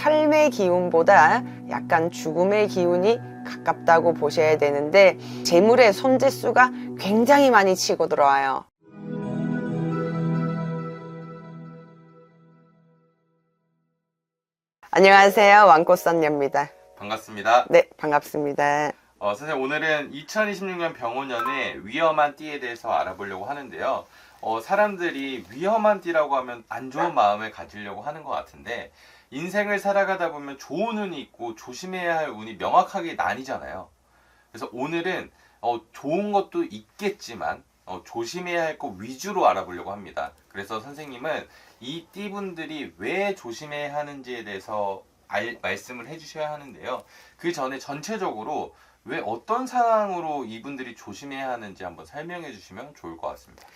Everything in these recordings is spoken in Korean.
삶의 기운보다 약간 죽음의 기운이 가깝다고 보셔야 되는데 재물의 손재수가 굉장히 많이 치고 들어와요. 안녕하세요. 왕꽃선녀입니다. 반갑습니다. 네, 반갑습니다. 어, 선생님 오늘은 2026년 병호년의 위험한 띠에 대해서 알아보려고 하는데요. 어, 사람들이 위험한 띠라고 하면 안 좋은 마음을 가지려고 하는 것 같은데 인생을 살아가다 보면 좋은 운이 있고 조심해야 할 운이 명확하게 나뉘잖아요. 그래서 오늘은 어, 좋은 것도 있겠지만 어, 조심해야 할 것 위주로 알아보려고 합니다. 그래서 선생님은 이 띠분들이 왜 조심해야 하는지에 대해서 알- 말씀을 해주셔야 하는데요. 그 전에 전체적으로 왜 어떤 상황으로 이분들이 조심해야 하는지 한번 설명해 주시면 좋을 것 같습니다.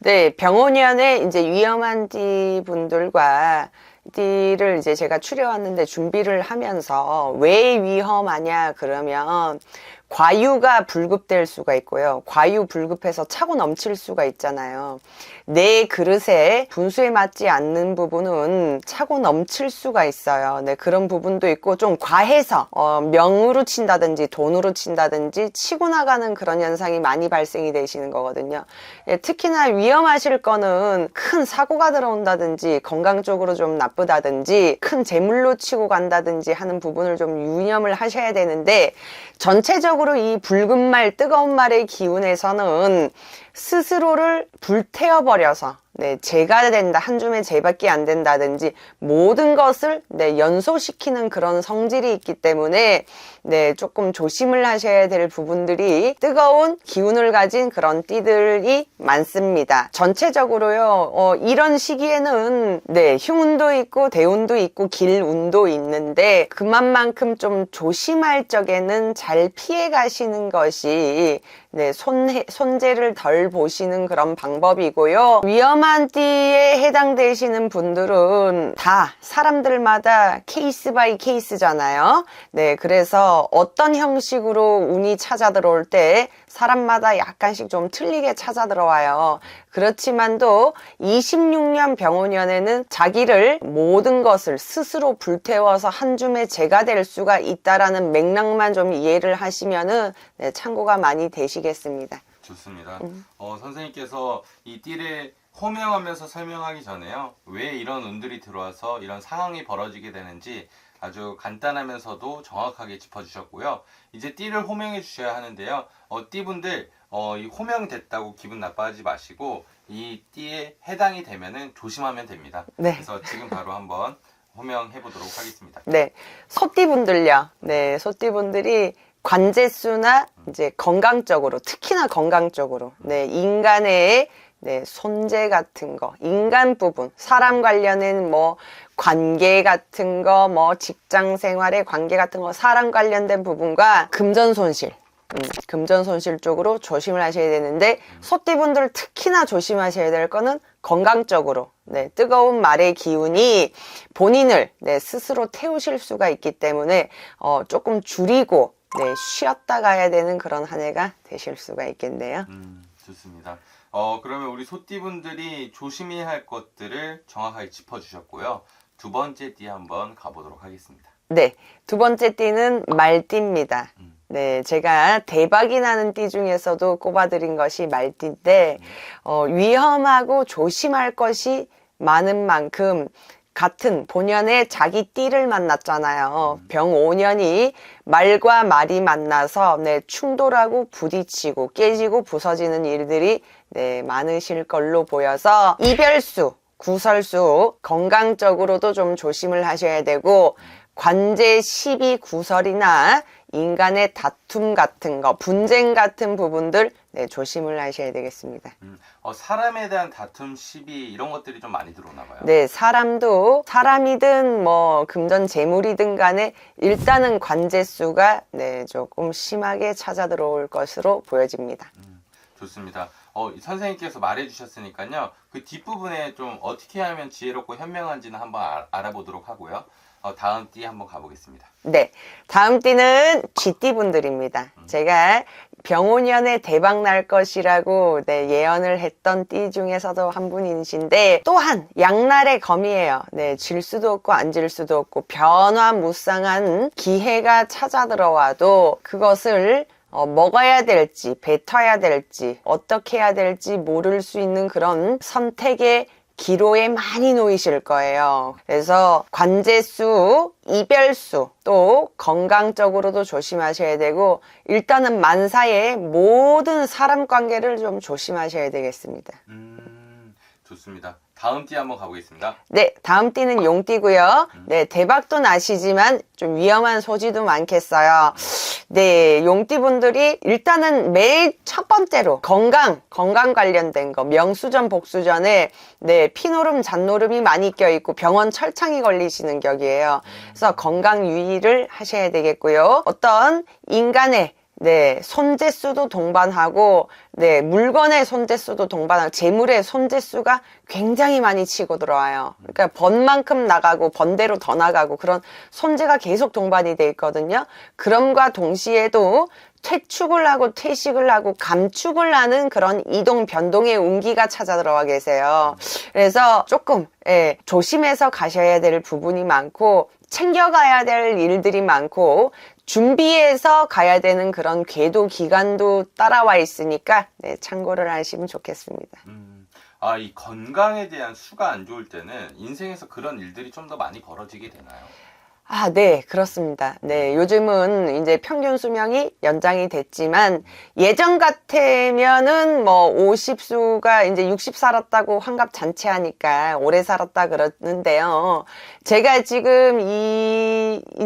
네, 병원위원회 이제 위험한 띠 분들과 띠 를 이제 제가 추려왔는데 준비를 하면서 왜 위험하냐 그러면 과유가 불급될 수가 있고요. 과유 불급해서 차고 넘칠 수가 있잖아요. 내 그릇에 분수에 맞지 않는 부분은 차고 넘칠 수가 있어요. 네, 그런 부분도 있고 좀 과해서 어, 명으로 친다든지 돈으로 친다든지 치고 나가는 그런 현상이 많이 발생이 되시는 거거든요. 예, 특히나 위험하실 거는 큰 사고가 들어온다든지 건강 쪽으로 좀 나 쁘다든지 큰 재물로 치고 간다든지 하는 부분을 좀 유념을 하셔야 되는데 전체적으로 이 붉은 말 뜨거운 말의 기운에서는 스스로를 불태워버려서 네, 제가 된다. 한 줌에 제밖에 안 된다든지 모든 것을 네, 연소시키는 그런 성질이 있기 때문에 네, 조금 조심을 하셔야 될 부분들이 뜨거운 기운을 가진 그런 띠들이 많습니다. 전체적으로요, 어, 이런 시기에는 네, 흉운도 있고 대운도 있고 길운도 있는데 그만만큼 좀 조심할 적에는 잘 피해 가시는 것이 네, 손, 손재를 덜 보시는 그런 방법이고요. 위험한 띠에 해당되시는 분들은 다 사람들마다 케이스 바이 케이스잖아요. 네, 그래서 어떤 형식으로 운이 찾아 들어올 때 사람마다 약간씩 좀 틀리게 찾아 들어와요. 그렇지만도 26년 병원년에는 자기를 모든 것을 스스로 불태워서 한 줌의 재가 될 수가 있다라는 맥락만 좀 이해를 하시면은 네, 참고가 많이 되시겠습니다. 좋습니다. 어, 선생님께서 이 띠를 호명하면서 설명하기 전에요. 왜 이런 운들이 들어와서 이런 상황이 벌어지게 되는지 아주 간단하면서도 정확하게 짚어주셨고요. 이제 띠를 호명해 주셔야 하는데요. 어, 띠분들 어, 이 호명됐다고 기분 나빠하지 마시고 이 띠에 해당이 되면은 조심하면 됩니다. 네. 그래서 지금 바로 한번 호명해 보도록 하겠습니다. 네, 소띠분들요. 네, 소띠분들이 관제수나 이제 건강적으로, 특히나 건강적으로, 네, 인간의 네, 손재 같은 거, 인간 부분, 사람 관련된 뭐 관계 같은 거, 뭐 직장 생활의 관계 같은 거, 사람 관련된 부분과 금전 손실, 음, 금전 손실 쪽으로 조심을 하셔야 되는데 소띠분들 특히나 조심하셔야 될 거는 건강적으로 네, 뜨거운 말의 기운이 본인을 네, 스스로 태우실 수가 있기 때문에 어, 조금 줄이고 네, 쉬었다 가야 되는 그런 한 해가 되실 수가 있겠네요. 음, 좋습니다. 어, 그러면 우리 소띠분들이 조심해야 할 것들을 정확하게 짚어주셨고요. 두 번째 띠 한번 가보도록 하겠습니다. 네, 두 번째 띠는 말띠입니다. 음. 네, 제가 대박이 나는 띠 중에서도 꼽아드린 것이 말띠인데, 어, 위험하고 조심할 것이 많은 만큼 같은 본연의 자기 띠를 만났잖아요. 병 5년이 말과 말이 만나서 네, 충돌하고 부딪히고 깨지고 부서지는 일들이 네, 많으실 걸로 보여서 이별수, 구설수 건강적으로도 좀 조심을 하셔야 되고 관제 시비 구설이나 인간의 다툼 같은 거, 분쟁 같은 부분들 네, 조심을 하셔야 되겠습니다. 음, 어, 사람에 대한 다툼, 시비 이런 것들이 좀 많이 들어오나 봐요. 네, 사람도 사람이든 뭐 금전 재물이든 간에 일단은 관제수가 네, 조금 심하게 찾아 들어올 것으로 보여집니다. 좋습니다. 어, 이 선생님께서 말해주셨으니까요. 그 뒷부분에 좀 어떻게 하면 지혜롭고 현명한지는 한번 알, 아보도록 하고요. 어, 다음 띠 한번 가보겠습니다. 네. 다음 띠는 쥐띠 분들입니다. 제가 병오년에 대박 날 것이라고 네, 예언을 했던 띠 중에서도 한 분이신데 또한 양날의 검이에요. 네, 질 수도 없고 안 질 수도 없고 변화무쌍한 기회가 찾아 들어와도 그것을 어, 먹어야 될지, 뱉어야 될지, 어떻게 해야 될지 모를 수 있는 그런 선택의 기로에 많이 놓이실 거예요. 그래서 관제수, 이별수, 또 건강적으로도 조심하셔야 되고, 일단은 만사의 모든 사람 관계를 좀 조심하셔야 되겠습니다. 음, 좋습니다. 다음 띠 한번 가보겠습니다. 네, 다음 띠는 용띠고요. 네, 대박도 나시지만 좀 위험한 소지도 많겠어요. 네, 용띠 분들이 일단은 매일 첫 번째로 건강, 건강 관련된 거, 명수전, 복수전에 네, 피노름, 잔노름이 많이 껴있고 병원 철창이 걸리시는 격이에요. 그래서 건강 유의를 하셔야 되겠고요. 어떤 인간의 네, 손재수도 동반하고, 네, 물건의 손재수도 동반하고, 재물의 손재수가 굉장히 많이 치고 들어와요. 그러니까 번만큼 나가고, 번대로 더 나가고, 그런 손재가 계속 동반이 돼 있거든요. 그럼과 동시에도 퇴축을 하고 퇴식을 하고 감축을 하는 그런 이동 변동의 운기가 찾아 들어와 계세요. 그래서 조금 예, 조심해서 가셔야 될 부분이 많고 챙겨가야 될 일들이 많고 준비해서 가야 되는 그런 궤도 기간도 따라와 있으니까 네, 참고를 하시면 좋겠습니다. 음, 아, 이 건강에 대한 수가 안 좋을 때는 인생에서 그런 일들이 좀 더 많이 벌어지게 되나요? 아, 네, 그렇습니다. 네, 요즘은 이제 평균 수명이 연장이 됐지만 예전 같으면은 뭐 50수가 이제 60 살았다고 환갑 잔치하니까 오래 살았다 그러는데요. 제가 지금 이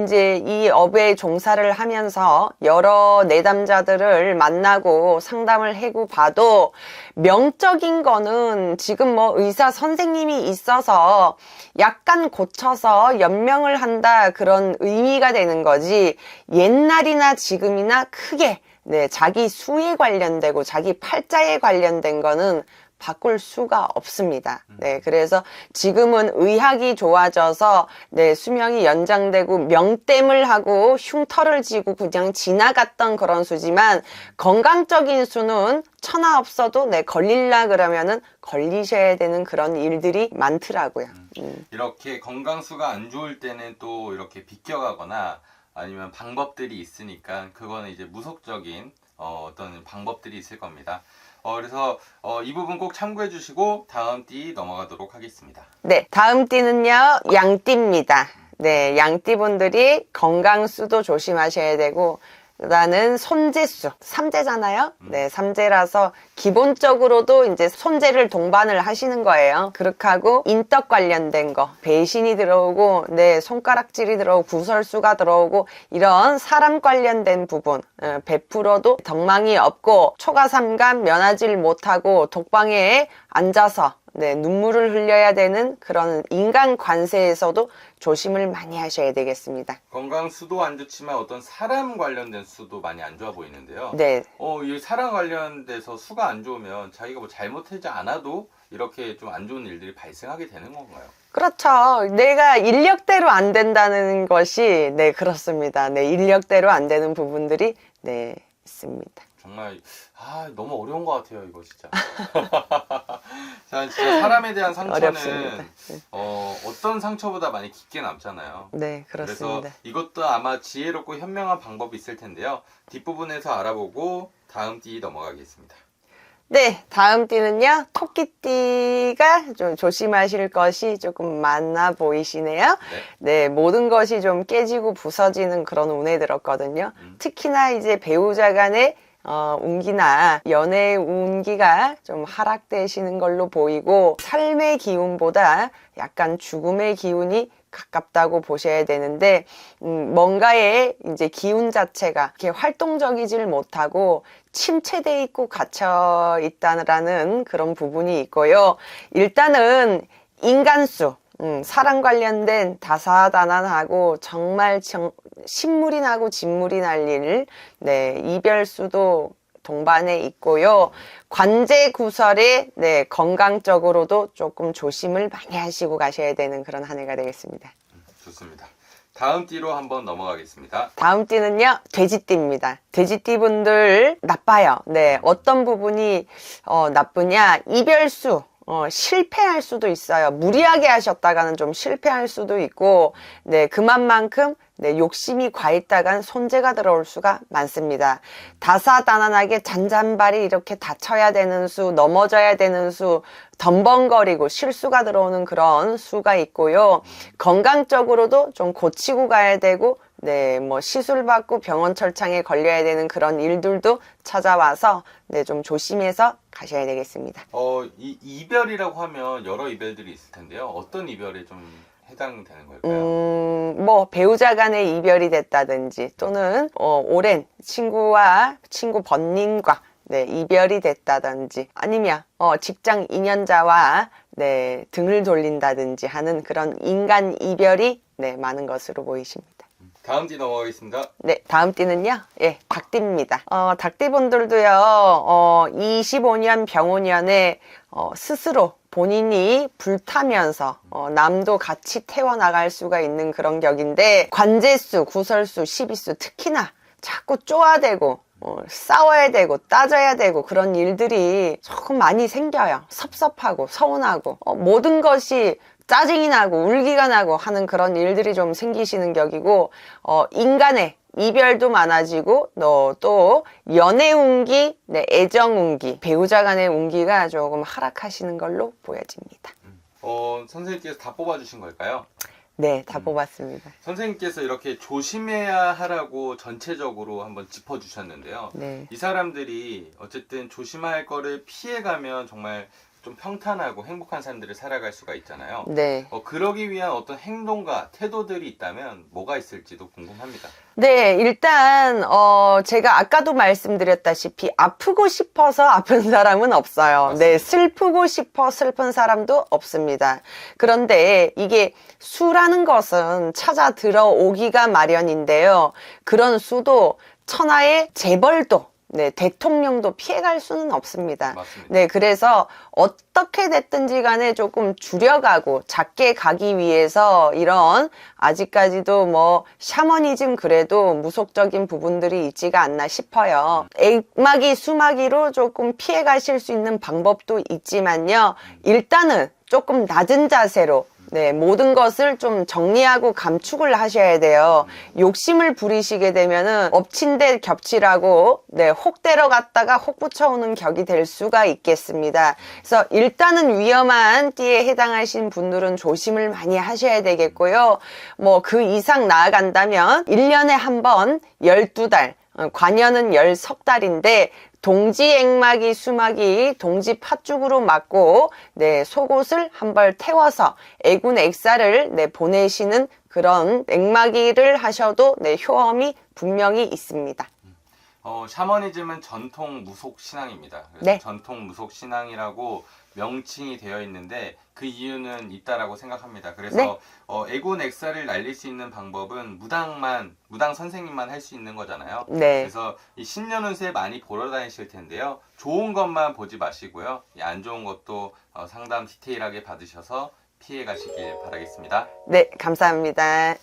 이제 이 업에 종사를 하면서 여러 내담자들을 만나고 상담을 해고 봐도 명적인 거는 지금 뭐 의사 선생님이 있어서 약간 고쳐서 연명을 한다 그런 의미가 되는 거지 옛날이나 지금이나 크게 네, 자기 수에 관련되고 자기 팔자에 관련된 거는 바꿀 수가 없습니다. 네, 그래서 지금은 의학이 좋아져서 네, 수명이 연장되고 명땜을 하고 흉터를 지고 그냥 지나갔던 그런 수지만 건강적인 수는 천하 없어도 네, 걸릴라 그러면은 걸리셔야 되는 그런 일들이 많더라고요. 음. 이렇게 건강수가 안 좋을 때는 또 이렇게 비껴가거나 아니면 방법들이 있으니까 그거는 이제 무속적인 어, 어떤 방법들이 있을 겁니다. 어, 그래서 어, 이 부분 꼭 참고해 주시고 다음 띠 넘어가도록 하겠습니다. 네, 다음 띠는요, 양띠입니다. 네, 양띠분들이 건강수도 조심하셔야 되고, 나는 손재수, 삼재잖아요? 네, 삼재라서 기본적으로도 이제 손재를 동반을 하시는 거예요. 그렇게 하고, 인덕 관련된 거, 배신이 들어오고, 네, 손가락질이 들어오고, 구설수가 들어오고, 이런 사람 관련된 부분, 어, 베풀어도 덕망이 없고, 초가삼간 면하질 못하고, 독방에 앉아서, 네, 눈물을 흘려야 되는 그런 인간 관세에서도 조심을 많이 하셔야 되겠습니다. 건강 수도 안 좋지만 어떤 사람 관련된 수도 많이 안 좋아 보이는데요. 네, 어, 이 사람 관련돼서 수가 안 좋으면 자기가 뭐 잘못하지 않아도 이렇게 좀 안 좋은 일들이 발생하게 되는 건가요? 그렇죠. 내가 인력대로 안 된다는 것이, 네, 그렇습니다. 네, 인력대로 안 되는 부분들이, 네, 있습니다. 정말 아 너무 어려운 것 같아요 이거 진짜. 자 진짜 사람에 대한 상처는 어렵습니다. 네. 어, 어떤 상처보다 많이 깊게 남잖아요. 네, 그래서 그렇습니다. 이것도 아마 지혜롭고 현명한 방법이 있을 텐데요. 뒷부분에서 알아보고 다음 띠 넘어가겠습니다. 네, 다음 띠는요, 토끼띠가 좀 조심하실 것이 조금 많아 보이시네요. 네. 네, 모든 것이 좀 깨지고 부서지는 그런 운에 들었거든요. 음. 특히나 이제 배우자 간의 어, 운기나 연애 운기가 좀 하락되시는 걸로 보이고 삶의 기운보다 약간 죽음의 기운이 가깝다고 보셔야 되는데 음, 뭔가의 이제 기운 자체가 이렇게 활동적이질 못하고 침체돼 있고 갇혀 있다는 그런 부분이 있고요. 일단은 인간수 음, 사랑 관련된 다사다난하고 정말 정, 신물이 나고 진물이 날 일, 네, 이별수도 동반에 있고요. 관제 구설에 네, 건강적으로도 조금 조심을 많이 하시고 가셔야 되는 그런 한 해가 되겠습니다. 좋습니다. 다음 띠로 한번 넘어가겠습니다. 다음 띠는요, 돼지띠입니다. 돼지띠 분들 나빠요. 네, 어떤 부분이 어, 나쁘냐? 이별수. 어, 실패할 수도 있어요. 무리하게 하셨다가는 좀 실패할 수도 있고, 네, 그만만큼, 네, 욕심이 과했다간 손재가 들어올 수가 많습니다. 다사다난하게 잔잔발이 이렇게 다쳐야 되는 수, 넘어져야 되는 수, 덤벙거리고 실수가 들어오는 그런 수가 있고요. 건강적으로도 좀 고치고 가야 되고, 네, 뭐 시술 받고 병원 철창에 걸려야 되는 그런 일들도 찾아와서 네, 좀 조심해서 가셔야 되겠습니다. 어, 이 이별이라고 하면 여러 이별들이 있을 텐데요. 어떤 이별에 좀 해당되는 걸까요? 음, 뭐 배우자 간의 이별이 됐다든지 또는 어, 오랜 친구와 친구 번님과 네, 이별이 됐다든지 아니면 어, 직장 인연자와 네, 등을 돌린다든지 하는 그런 인간 이별이 네, 많은 것으로 보이십니다. 다음 띠 넘어가겠습니다. 네, 다음 띠는요, 예, 닭띠입니다. 어, 닭띠분들도요, 어, 25년 병오년에, 어, 스스로 본인이 불타면서, 어, 남도 같이 태워나갈 수가 있는 그런 격인데, 관제수, 구설수, 시비수, 특히나 자꾸 쪼아대고, 어, 싸워야 되고, 따져야 되고, 그런 일들이 조금 많이 생겨요. 섭섭하고, 서운하고, 어, 모든 것이 짜증이 나고 울기가 나고 하는 그런 일들이 좀 생기시는 격이고 어, 인간의 이별도 많아지고 너또 연애 운기, 네, 애정 운기, 배우자 간의 운기가 조금 하락하시는 걸로 보여집니다. 어, 선생님께서 다 뽑아주신 걸까요? 네, 다 뽑았습니다. 선생님께서 이렇게 조심해야 하라고 전체적으로 한번 짚어주셨는데요. 네. 이 사람들이 어쨌든 조심할 거를 피해가면 정말 좀 평탄하고 행복한 삶들을 살아갈 수가 있잖아요. 네. 어, 그러기 위한 어떤 행동과 태도들이 있다면 뭐가 있을지도 궁금합니다. 네, 일단, 어, 제가 아까도 말씀드렸다시피 아프고 싶어서 아픈 사람은 없어요. 맞습니다. 네, 슬프고 싶어 슬픈 사람도 없습니다. 그런데 이게 수라는 것은 찾아 들어오기가 마련인데요. 그런 수도 천하의 재벌도 네, 대통령도 피해갈 수는 없습니다. 맞습니다. 네, 그래서 어떻게 됐든지 간에 조금 줄여가고 작게 가기 위해서 이런 아직까지도 뭐 샤머니즘 그래도 무속적인 부분들이 있지가 않나 싶어요. 액마기, 수마기로 조금 피해 가실 수 있는 방법도 있지만요. 일단은 조금 낮은 자세로 네, 모든 것을 좀 정리하고 감축을 하셔야 돼요. 욕심을 부리시게 되면은 엎친 데 겹치라고 네, 혹 때려 갔다가 혹 붙여오는 격이 될 수가 있겠습니다. 그래서 일단은 위험한 띠에 해당하신 분들은 조심을 많이 하셔야 되겠고요. 뭐 그 이상 나아간다면 1년에 한 번 12달, 어, 관여는 10석 달인데 동지 액막이 수막이 동지 팥죽으로 맞고 네 속옷을 한벌 태워서 애군 액사를 네 보내시는 그런 액막이를 하셔도 네 효험이 분명히 있습니다. 어, 샤머니즘은 전통 무속 신앙입니다. 그래서 네. 전통 무속 신앙이라고 명칭이 되어 있는데 그 이유는 있다라고 생각합니다. 그래서 네. 어, 애군 액사를 날릴 수 있는 방법은 무당만 무당 선생님만 할 수 있는 거잖아요. 네. 그래서 이 신년 운세 많이 보러 다니실 텐데요. 좋은 것만 보지 마시고요. 이안 좋은 것도 어, 상담 디테일하게 받으셔서 피해 가시길 바라겠습니다. 네, 감사합니다.